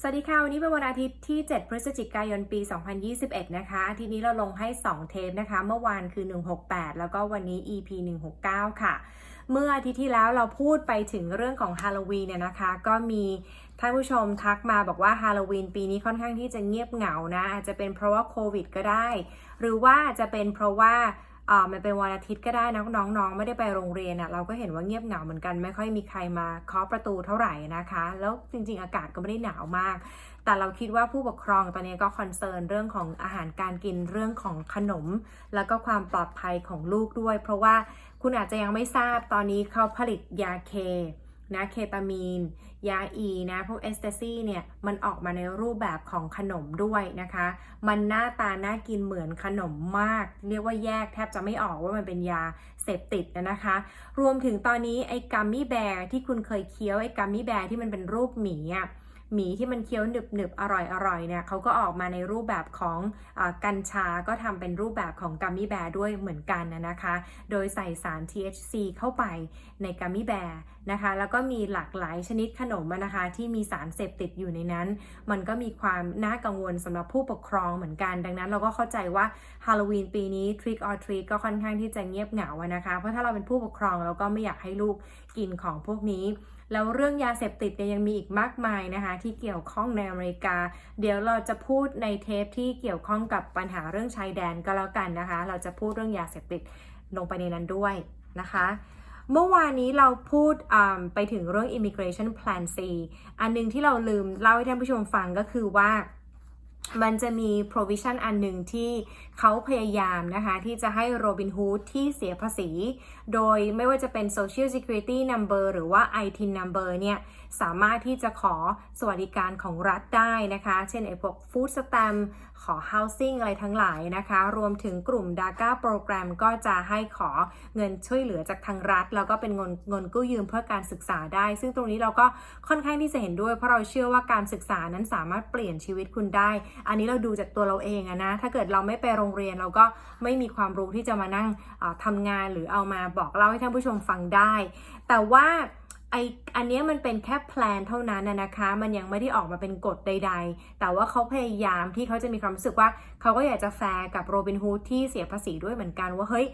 สวัสดีค่ะ วันนี้เป็นวันอาทิตย์ที่ 7 พฤศจิกายนปี 2021 นะคะ ทีนี้เราลงให้ 2 เทปนะคะ เมื่อวานคือ 168 แล้วก็วันนี้ EP 169 ค่ะ เมื่ออาทิตย์ที่แล้วเราพูดไปถึงเรื่องของฮาโลวีนเนี่ยนะคะ ก็มีท่านผู้ชมทักมาบอกว่าฮาโลวีนปีนี้ค่อนข้างที่จะเงียบเหงานะ อาจจะเป็นเพราะว่าโควิดก็ได้ หรือว่าจะเป็นเพราะว่า อ่ามันเป็นวันอาทิตย์ก็ได้นะน้องๆ ไม่ได้ไปโรงเรียนอะ่ะเราก็เห็นว่าเงียบเหงาเหมือนกัน ไม่ค่อยมีใครมาเคาะประตูเท่าไหร่นะคะ แล้วจริงๆ อากาศก็ไม่ได้หนาวมาก แต่เราคิดว่าผู้ปกครองตอนนี้ก็คอนเซิร์นเรื่องของอาหารการกินเรื่องของขนม แล้วก็ความปลอดภัยของลูกด้วย เพราะว่าคุณอาจจะยังไม่ทราบตอนนี้เขาผลิตยาเค นะเคตามีน ยาอีนะพวกเอสเตซีเนี่ยมันออกมาในรูปแบบของขนมด้วยนะคะ มันหน้าตาน่ากินเหมือนขนมมาก เรียกว่าแยกแทบจะไม่ออกว่ามันเป็นยาเสพติดนะคะ รวมถึงตอนนี้ไอ้กัมมี่แบร์ที่คุณเคยเคี้ยวไอ้กัมมี่แบร์ที่มันเป็นรูปหมีอะ หมีที่มันเคี้ยวหนึบหนึบๆอร่อยอร่อยเนี่ยเขาก็ออกมาในรูปแบบของอกัญชาก็ทำเป็นรูปแบบของกัมมี่แบร์ด้วยเหมือนกันนะนะคะ โดยใส่สาร THC เข้าไปในกัมมี่แบร์นะคะ แล้วก็มีหลากหลายชนิดขนมนะคะที่มีสารเสพติดอยู่ในนั้น มันก็มีความน่ากังวลสำหรับผู้ปกครองเหมือนกัน ดังนั้นเราก็เข้าใจว่าฮาโลวีนปีนี้ Trick or Treat ก็ค่อนข้างที่จะเงียบเหงานะคะ เพราะถ้าเราเป็นผู้ปกครองเราก็ไม่อยากให้ลูกกินของพวกนี้ แล้วเรื่องยาเสพติดเนี่ยยังมีอีกมากมายนะคะที่เกี่ยวข้องในอเมริกา เดี๋ยวเราจะพูดในเทปที่เกี่ยวข้องกับปัญหาเรื่องชายแดนก็แล้วกันนะคะ เราจะพูดเรื่องยาเสพติดลงไปในนั้นด้วยนะคะเมื่อวานนี้เราพูดไปถึงเรื่อง immigration plan C อันหนึงที่เราลืมเล่าให้ท่านผู้ชมฟังก็คือว่า มันจะมี provision อันหนึ่งที่เขาพยายามนะคะ ที่จะให้ Robin Hood ที่เสียภาษี โดยไม่ว่าจะเป็น Social Security Number หรือว่า IT Number เนี่ยสามารถที่จะขอสวัสดิการของรัฐได้นะคะ เช่นไอ้พวก Food Stamp ขอ Housing อะไรทั้งหลายนะคะ รวมถึงกลุ่ม DACA Program ก็จะให้ขอเงินช่วยเหลือจากทางรัฐ แล้วก็เป็นเงินเงินกู้ยืมเพื่อการศึกษาได้ ซึ่งตรงนี้เราก็ค่อนข้างที่จะเห็นด้วย เพราะเราเชื่อว่าการศึกษานั้นสามารถเปลี่ยนชีวิตคุณได้ อันนี้เราดูจากตัวเราเองอะนะ ถ้าเกิดเราไม่ไปโรงเรียนเราก็ไม่มีความรู้ที่จะมานั่งอ่าทำงานหรือเอามาบอกเล่าให้ท่านผู้ชมฟังได้ แต่ว่า ไออันนี้มันเป็นแค่แพลนเท่านั้นนะคะ มันยังไม่ได้ออกมาเป็นกฎใด ๆ แต่ว่าเขาพยายามที่เขาจะมีความรู้สึกว่าเขาก็อยากจะแฟร์กับโรบินฮูดที่เสียภาษีด้วยเหมือนกันว่าเฮ้ย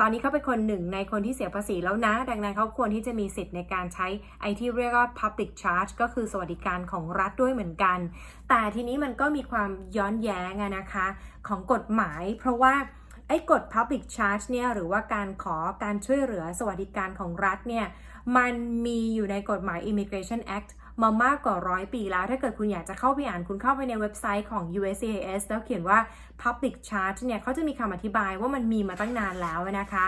ตอนนี้เขาเป็นคนหนึ่งในคนที่เสียภาษีแล้วนะ ดังนั้นเขาควรที่จะมีสิทธิ์ในการใช้ไอที่เรียกว่า public charge ก็คือสวัสดิการของรัฐด้วยเหมือนกัน แต่ทีนี้มันก็มีความย้อนแย้งอะนะคะของกฎหมาย เพราะว่าไอ้กฎ public charge เนี่ยหรือว่าการขอการช่วยเหลือสวัสดิการของรัฐเนี่ย มันมีอยู่ในกฎหมาย Immigration Act มามากกว่าร้อยปีแล้ว ถ้าเกิดคุณอยากจะเข้าไปอ่านคุณเข้าไปในเว็บไซต์ของ USCIS แล้วเขียนว่า Public Charge เนี่ยเขาจะมีคำอธิบายว่ามันมีมาตั้งนานแล้วนะคะ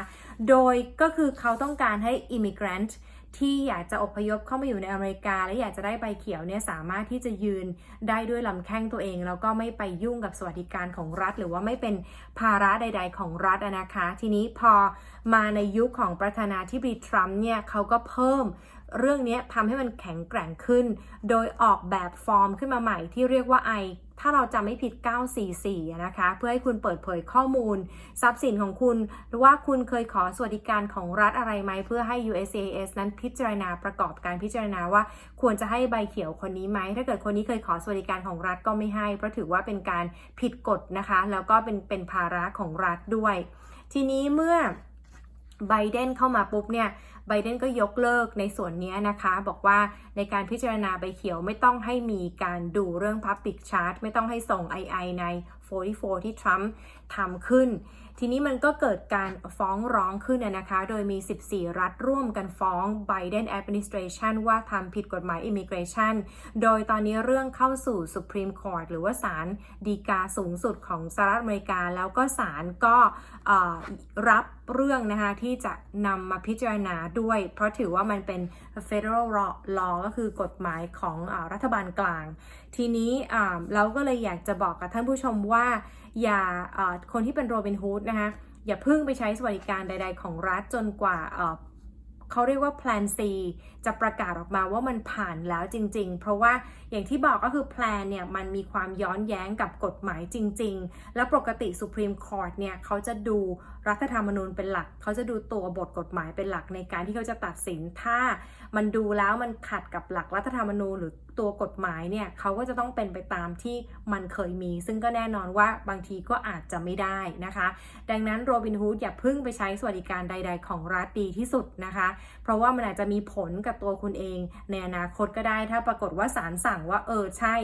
โดยก็คือเขาต้องการให้ immigrant ที่อยากจะอพยพเข้ามาอยู่ในอเมริกา และอยากจะได้ใบเขียวเนี่ยสามารถที่จะยืนได้ด้วยลำแข้งตัวเอง แล้วก็ไม่ไปยุ่งกับสวัสดิการของรัฐ หรือว่าไม่เป็นภาระใด ๆ ของรัฐนะคะ ทีนี้พอมาในยุคของประธานาธิบดีทรัมป์เนี่ยเขาก็เพิ่มเรื่องนี้ทำให้มันแข็งแกร่งขึ้น โดยออกแบบฟอร์มขึ้นมาใหม่ที่เรียกว่า I ถ้าเราจำไม่ผิด 944 นะคะ เพื่อให้คุณเปิดเผยข้อมูล ทรัพย์สินของคุณหรือว่าคุณเคยขอสวัสดิการของรัฐอะไรไหม เพื่อให้ USCIS นั้นพิจารณาประกอบการพิจารณาว่าควรจะให้ใบเขียวคนนี้ไหม ถ้าเกิดคนนี้เคยขอสวัสดิการของรัฐก็ไม่ให้ เพราะถือว่าเป็นการผิดกฎนะคะ แล้วก็เป็นเป็นภาระของรัฐด้วย ทีนี้เมื่อไบเดนเข้ามาปุ๊บเนี่ย ไบเดนก็ยกเลิกในส่วนนี้นะคะ บอกว่าในการพิจารณาใบเขียวไม่ต้องให้มีการดูเรื่อง Public Chart ไม่ต้องให้ส่ง II ใน 44 ที่ทรัมป์ทำขึ้น ทีนี้มันก็เกิดการฟ้องร้องขึ้นนะนะคะ โดยมี 14 รัฐร่วมกันฟ้อง Biden Administration ว่าทำผิดกฎหมาย Immigration โดยตอนนี้เรื่องเข้าสู่ Supreme Court หรือว่าศาลฎีกาสูงสุดของสหรัฐอเมริกา แล้วก็ศาลก็รับเรื่องนะคะที่จะนำมาพิจารณาด้วย เพราะถือว่ามันเป็น federal law, law ก็คือกฎหมายของอรัฐบาลกลาง ทีนี้เราก็เลยอยากจะบอกกับท่านผู้ชมว่า อย่าคนที่เป็นโรบินฮูดนะคะอย่าพิ่งไปใช้สวัสดิการใด ๆ ของรัฐจนกว่าเขาเรียกว่า plan C จะประกาศออกมาว่ามันผ่านแล้วจริง ๆ เพราะว่าอย่างที่บอกก็คือ plan เนี่ยมันมีความย้อนแย้งกับกฎหมายจริง ๆ แล้วปกติ Supreme Court เนี่ยเขาจะดูรัฐธรรมนูญเป็นหลัก เขาจะดูตัวบทกฎหมายเป็นหลักในการที่เขาจะตัดสินถ้ามันดูแล้วมันขัดกับหลักรัฐธรรมนูญหรือตัวกฎหมายเนี่ยเขาก็จะต้องเป็นไปตามที่มันเคยมี ซึ่งก็แน่นอนว่าบางทีก็อาจจะไม่ได้นะคะ ดังนั้นโรบินฮูดอย่าพึ่งไปใช้สวัสดิการใด ๆ ของรัฐดีที่สุดนะคะ เพราะว่ามันอาจจะมีผลกับตัวคุณเอง ในอนาคตก็ได้ถ้าปรากฏว่าศาลสั่งว่าเออใช่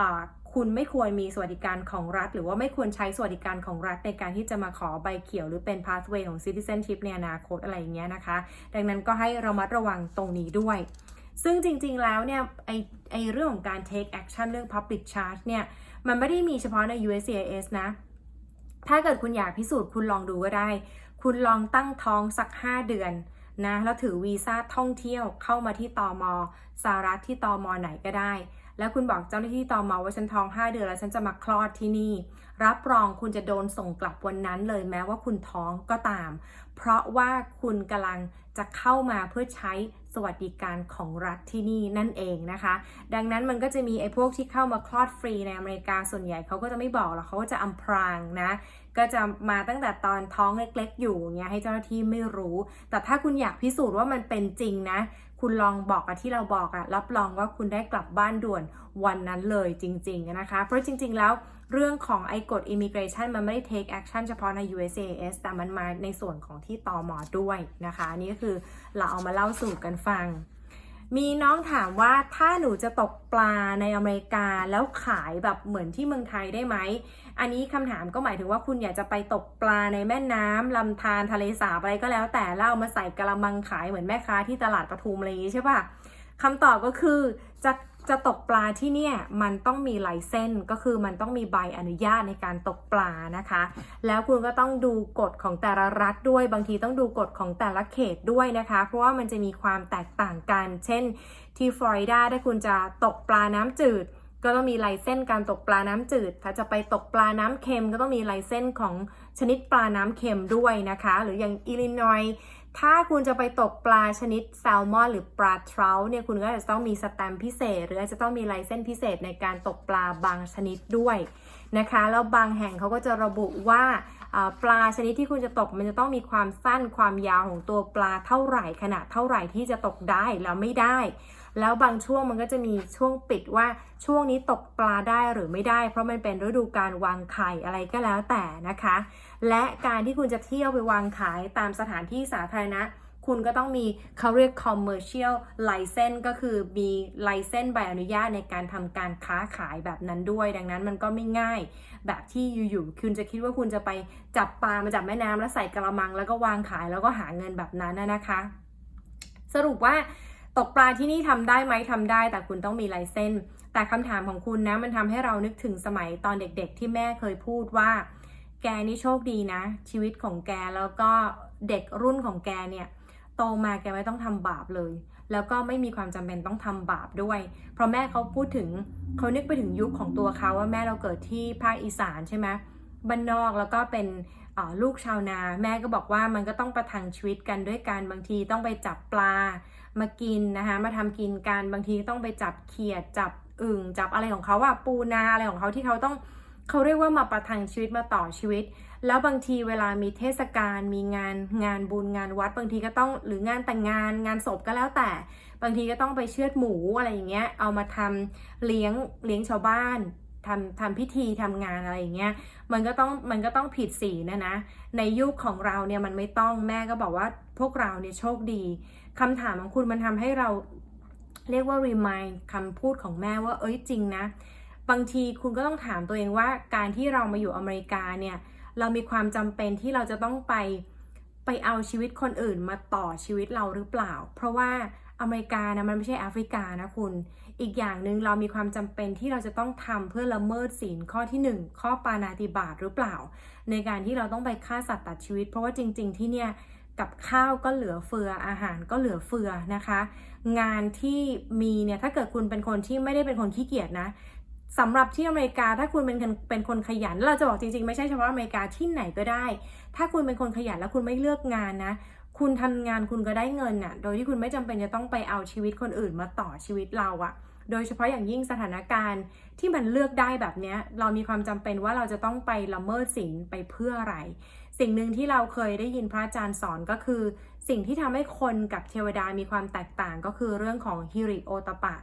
อ่าคุณไม่ควรมีสวัสดิการของรัฐ หรือว่าไม่ควรใช้สวัสดิการของรัฐในการที่จะมาขอใบเขียวหรือเป็น pathway ของ citizenship ในอนาคตอะไรอย่างเงี้ยนะคะ ดังนั้นก็ให้ระมัดระวังตรงนี้ด้วย ซึ่งจริงๆแล้วเนี่ยไอไอเรื่องของการ take action เรื่อง public charge เนี่ยมันไม่ได้มีเฉพาะใน USCIS นะ ถ้าเกิดคุณอยากพิสูจน์คุณลองดูก็ได้ คุณลองตั้งท้องสัก 5 เดือนนะแล้วถือวีซ่าท่องเที่ยวเข้ามาที่ตอมสหรัฐที่ตอมไหนก็ได้ แล้วคุณบอกเจ้าหน้าที่ตอมว่าฉันท้อง 5 เดือนแล้วฉันจะมาคลอดที่นี่ รับรองคุณจะโดนส่งกลับวันนั้นเลยแม้ว่าคุณท้องก็ตาม เพราะว่าคุณกำลังจะเข้ามาเพื่อใช้สวัสดิการของรัฐที่นี่นั่นเองนะคะ ดังนั้นมันก็จะมีไอ้พวกที่เข้ามาคลอดฟรีในอเมริกาส่วนใหญ่เขาก็จะไม่บอกหรอกเขาก็จะอำพรางนะ ก็จะมาตั้งแต่ตอนท้องเล็กๆ อยู่เงี้ยให้เจ้าหน้าที่ไม่รู้ แต่ถ้าคุณอยากพิสูจน์ว่ามันเป็นจริงนะ คุณลองบอกอะที่เราบอกอะรับรองว่าคุณได้กลับบ้านด่วนวันนั้นเลยจริง ๆ นะคะ เพราะจริง ๆ แล้วเรื่องของไอ้กฎ immigration มันไม่ได้ take action เฉพาะใน USCIS แต่มันมาในส่วนของที่ตอมอด้วยนะคะอันนี่ก็คือเราเอามาเล่าสู่กันฟัง มีน้องถามว่าถ้าหนูจะตกปลาในอเมริกาแล้วขายแบบเหมือนที่เมืองไทยได้ไหม อันนี้คำถามก็หมายถึงว่าคุณอยากจะไปตกปลาในแม่น้ำลำธารทะเลสาบอะไรก็แล้ว แต่แล้วเอามาใส่กระมังขายเหมือนแม่ค้าที่ตลาดปทุมอะไรอย่างนี้ใช่ปะคำตอบก็คือจะ จะตกปลาที่เนี่ยมันต้องมีไลเซนก็คือมันต้องมีใบอนุญาตในการตกปลานะคะ แล้วคุณก็ต้องดูกฎของแต่ละรัฐด้วยบางทีต้องดูกฎของแต่ละเขตด้วยนะคะ เพราะว่ามันจะมีความแตกต่างกัน เช่น ที่ฟลอริดาถ้าคุณจะตกปลาน้ำจืด ก็ต้องมีไลเซนส์การตกปลาน้ำจืด ถ้าจะไปตกปลาน้ำเค็ม ก็ต้องมีไลเซนส์ของชนิดปลาน้ำเค็มด้วยนะคะ หรืออย่างอิลลินอย ถ้าคุณจะไปตกปลาชนิดแซลมอนหรือปลาทราเนี่ยคุณก็จะต้องมีสแตมพิเศษ หรืออาจจะต้องมีไลเซนส์พิเศษในการตกปลาบางชนิดด้วยนะคะ แล้วบางแห่งเขาก็จะระบุว่าอ่าปลาชนิดที่คุณจะตกมันจะต้องมีความสั้นความยาวของตัวปลาเท่าไหร่ขนาดเท่าไหร่ที่จะตกได้แล้วไม่ได้ แล้วบางช่วงมันก็จะมีช่วงปิดว่าช่วงนี้ตกปลาได้หรือไม่ได้ เพราะมันเป็นฤดูการวางไข่อะไรก็แล้วแต่นะคะ และการที่คุณจะเที่ยวไปวางขายตามสถานที่สาธารณะคุณก็ต้องมีเขาเรียก commercial license ก็คือมี license ใบอนุญาตในการทำการค้าขายแบบนั้นด้วย ดังนั้นมันก็ไม่ง่าย แบบที่อยู่ๆคุณจะคิดว่าคุณจะไปจับปลามาจากแม่น้ำแล้วใส่กระมัง แล้วก็วางขายแล้วก็หาเงินแบบนั้นนะคะ สรุปว่า ตกปลาที่นี่ทำได้ไหมทำได้ แต่คุณต้องมีลเซนส์แต่คำถามของคุณนะมันทำให้เรานึกถึงสมัยตอนเด็กๆ ที่แม่เคยพูดว่า แกนี่โชคดีนะ ชีวิตของแกแล้วก็เด็กรุ่นของแกเนี่ยโตมาแกไม่ต้องทำบาปเลย แล้วก็ไม่มีความจำเป็นต้องทำบาปด้วย เพราะแม่เขาพูดถึงเขานึกไปถึงยุคของตัวเขาว่าแม่เราเกิดที่ภาคอีสานใช่ไหมบ้านนอกแล้วก็เป็นลูกชาวนา แม่ก็บอกว่ามันก็ต้องประทังชีวิตกันด้วยการบางทีต้องไปจับปลา มากินนะคะมาทำกินกันบางทีต้องไปจับเขียดจับอึ่งจับอะไรของเขาอะปูนาอะไรของเขาที่เขาต้องเขาเรียกว่ามาประทังชีวิตมาต่อชีวิต แล้วบางทีเวลามีเทศกาลมีงานงานบุญงานวัด บางทีก็ต้องหรืองานแต่งงานงานศพก็แล้วแต่ บางทีก็ต้องไปเชือดหมูอะไรอย่างเงี้ยเอามาทำเลี้ยงเลี้ยงชาวบ้านทำทำพิธีทำงานอะไรอย่างเงี้ยมันก็ต้องมันก็ต้องผิดศีลนะนะในยุคของเราเนี่ยมันไม่ต้องแม่ก็บอกว่าพวกเราเนี่ยโชคดี คำถามของคุณมันทำให้เราเรียกว่า remind คำพูดของแม่ว่า เอ้ยจริงนะ บางทีคุณก็ต้องถามตัวเองว่าการที่เรามาอยู่อเมริกาเนี่ย เรามีความจำเป็นที่เราจะต้องไปไปเอาชีวิตคนอื่นมาต่อชีวิตเราหรือเปล่า เพราะว่าอเมริกานะมันไม่ใช่แอฟริกานะคุณ อีกอย่างหนึ่งเรามีความจำเป็นที่เราจะต้องทำเพื่อละเมิดศีลข้อที่หนึ่งข้อปานาติบาตหรือเปล่า ในการที่เราต้องไปฆ่าสัตว์ตัดชีวิต เพราะว่าจริง ๆ ที่เนี่ย กับข้าวก็เหลือเฟืออาหารก็เหลือเฟือนะคะ งานที่มีเนี่ยถ้าเกิดคุณเป็นคนที่ไม่ได้เป็นคนขี้เกียจนะสำหรับที่อเมริกาถ้าคุณเป็นคนเป็นคนขยัน เราจะบอกจริงๆ ไม่ใช่เฉพาะอเมริกาที่ไหนก็ได้ ถ้าคุณเป็นคนขยันแล้วคุณไม่เลือกงานนะ คุณทำงานคุณก็ได้เงินน่ะ โดยที่คุณไม่จำเป็นจะต้องไปเอาชีวิตคนอื่นมาต่อชีวิตเราอะโดยเฉพาะอย่างยิ่งสถานการณ์ที่มันเลือกได้แบบเนี้ยเรามีความจำเป็นว่าเราจะต้องไปละเมิดศีลไปเพื่ออะไร สิ่งหนึ่งที่เราเคยได้ยินพระอาจารย์สอนก็คือ สิ่งที่ทำให้คนกับเทวดามีความแตกต่างก็คือเรื่องของฮิริโอตปะ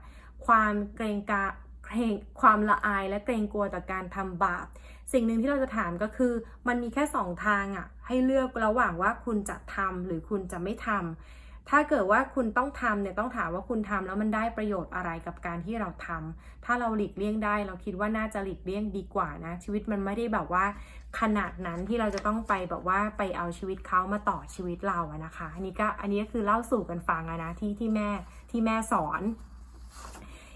ความเกรงกาเกรงความละอายและเกรงกลัวต่อการทำบาป สิ่งหนึ่งที่เราจะถามก็คือ มันมีแค่สองทางอะให้เลือกระหว่างว่าคุณจะทำหรือคุณจะไม่ทำ ถ้าเกิดว่าคุณต้องทำเนี่ยต้องถามว่าคุณทำแล้วมันได้ประโยชน์อะไรกับการที่เราทำถ้าเราหลีกเลี่ยงได้ เราคิดว่าน่าจะหลีกเลี่ยงดีกว่านะ ชีวิตมันไม่ได้แบบว่า ขนาดนั้นที่เราจะต้องไปแบบว่าไปเอาชีวิตเขามาต่อชีวิตเราอะนะคะ อันนี้ก็อันนี้ก็คือเล่าสู่กันฟังอะนะที่ที่แม่ที่แม่สอน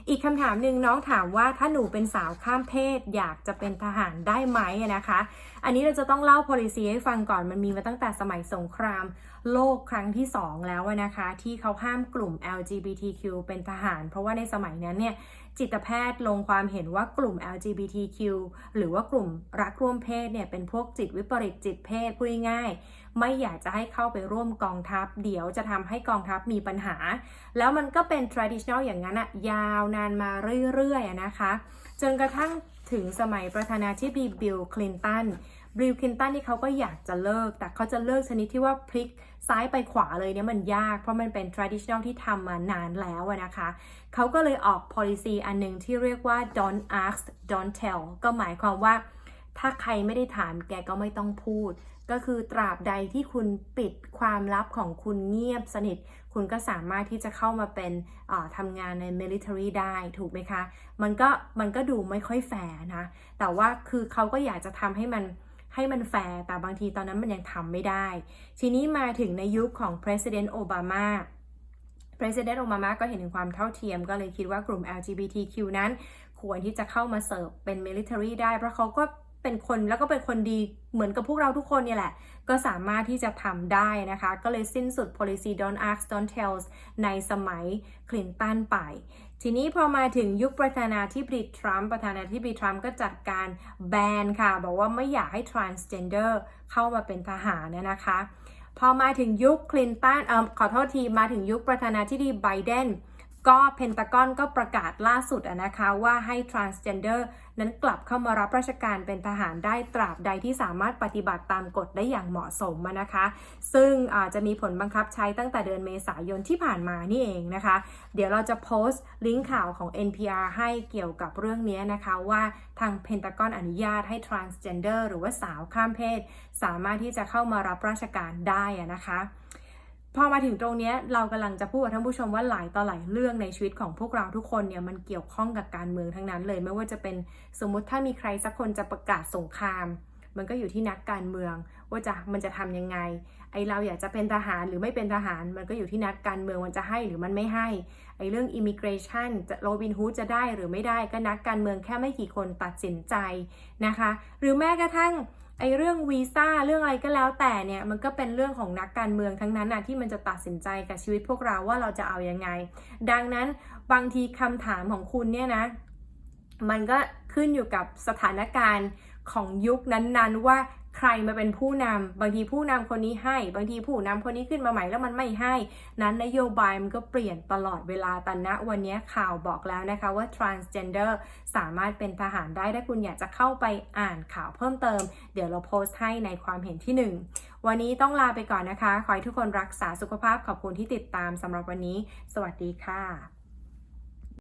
อีกคำถามหนึ่งน้องถามว่าถ้าหนูเป็นสาวข้ามเพศ อยากจะเป็นทหารได้ไหมนะคะ อันนี้เราจะต้องเล่า policy ให้ฟังก่อนมันมีมาตั้งแต่สมัยสงคราม โลกครั้งที่ 2 แล้วนะคะ ที่เขาห้ามกลุ่ม LGBTQ เป็นทหาร เพราะว่าในสมัยนั้นเนี่ยจิตแพทย์ลงความเห็นว่ากลุ่ม LGBTQ หรือว่ากลุ่มรักร่วมเพศเนี่ยเป็นพวกจิตวิปริตจิตเพศพูดง่าย ไม่อยากจะให้เข้าไปร่วมกองทัพ เดี๋ยวจะทำให้กองทัพมีปัญหา แล้วมันก็เป็น traditional อย่างนั้นอะยาวนานมาเรื่อยๆนะคะ จนกระทั่งถึงสมัยประธานาธิบดีบิลคลินตันบิลคลินตันนี่เขาก็อยากจะเลิก แต่เขาจะเลิกชนิดที่ว่าพลิกซ้ายไปขวาเลยเนี่ยมันยาก เพราะมันเป็น traditional ที่ทำมานานแล้วนะคะ เขาก็เลยออก policy อันหนึ่งที่เรียกว่า don't ask don't tell ก็หมายความว่า ถ้าใครไม่ได้ถามแกก็ไม่ต้องพูด ก็คือตราบใดที่คุณปิดความลับของคุณเงียบสนิท คุณก็สามารถที่จะเข้ามาเป็นทำงานใน military ได้ถูกไหมคะ มันก็มันก็ดูไม่ค่อยแฟร์นะ แต่ว่าคือเขาก็อยากจะทำให้มันให้มันแฟร์ แต่บางทีตอนนั้นมันยังทำไม่ได้ ทีนี้มาถึงในยุคของ president Obama president Obama ก็เห็นถึงความเท่าเทียม ก็เลยคิดว่ากลุ่ม LGBTQ นั้นควรที่จะเข้ามาเสิร์ฟเป็น military ได้ เพราะเขาก็ เป็นคนแล้วก็เป็นคนดีเหมือนกับพวกเราทุกคนเนี่ยแหละ ก็สามารถที่จะทำได้นะคะ ก็เลยสิ้นสุด policy don't ask don't tell ในสมัยคลินตันไป ทีนี้พอมาถึงยุคประธานาธิบดีทรัมป์ประธานาธิบดีทรัมป์ก็จัดการแบนค่ะ บอกว่าไม่อยากให้ transgender เข้ามาเป็นทหารนนะคะ พอมาถึงยุคคลินตันเออขอโทษทีมาถึงยุคประธานาธิบดีไบเดน ก็เพนตากอนก็ประกาศล่าสุดนะคะว่าให้ transgender นั้นกลับเข้ามารับราชการเป็นทหารได้ตราบใดที่สามารถปฏิบัติตามกฎได้อย่างเหมาะสมนะคะ ซึ่งอาจจะมีผลบังคับใช้ตั้งแต่เดือนเมษายนที่ผ่านมานี่เองนะคะ เดี๋ยวเราจะโพสต์ลิงก์ข่าวของ NPR ให้เกี่ยวกับเรื่องนี้นะคะ ว่าทางเพนตากอนอนุญาตให้ transgender หรือว่าสาวข้ามเพศ สามารถที่จะเข้ามารับราชการได้นะคะ พอมาถึงตรงนี้เรากำลังจะพูดกับท่านผู้ชมว่าหลายต่อหลายเรื่องในชีวิตของพวกเราทุกคนเนี่ยมันเกี่ยวข้องกับการเมืองทั้งนั้นเลยไม่ว่าจะเป็นสมมุติถ้ามีใครสักคนจะประกาศสงคราม มันก็อยู่ที่นักการเมือง ว่าจะมันจะทำยังไง ไอเราอยากจะเป็นทหารหรือไม่เป็นทหาร มันก็อยู่ที่นักการเมืองมันจะให้หรือมันไม่ให้ไอเรื่องอิมิเกรชันจะโรบินฮูดจะได้หรือไม่ได้ก็นักการเมืองแค่ไม่กี่คนตัดสินใจนะคะ หรือแม้กระทั่ง ไอ้เรื่องวีซ่าเรื่องอะไรก็แล้วแต่เนี่ยมันก็เป็นเรื่องของนักการเมืองทั้งนั้นนะที่มันจะตัดสินใจกับชีวิตพวกเราว่าเราจะเอาอยัางไง ดังนั้นบางทีคำถามของคุณเนี่ยนะ มันก็ขึ้นอยู่กับสถานการณ์ ของยุคนั้นๆ ว่าใครมาเป็นผู้นำบางทีผู้นำคนนี้ให้ บางทีผู้นำคนนี้ขึ้นมาใหม่แล้วมันไม่ให้ นั้นนโยบายมันก็เปลี่ยนตลอดเวลาแต่ณวันนี้ข่าวบอกแล้วนะคะว่า transgender สามารถเป็นทหารได้ถ้าคุณอยากจะเข้าไปอ่านข่าวเพิ่มเติม เดี๋ยวเราโพสต์ให้ในความเห็นที่ 1 วันนี้ต้องลาไปก่อนนะคะ ขอให้ทุกคนรักษาสุขภาพขอบคุณที่ติดตามสำหรับวันนี้ สวัสดีค่ะ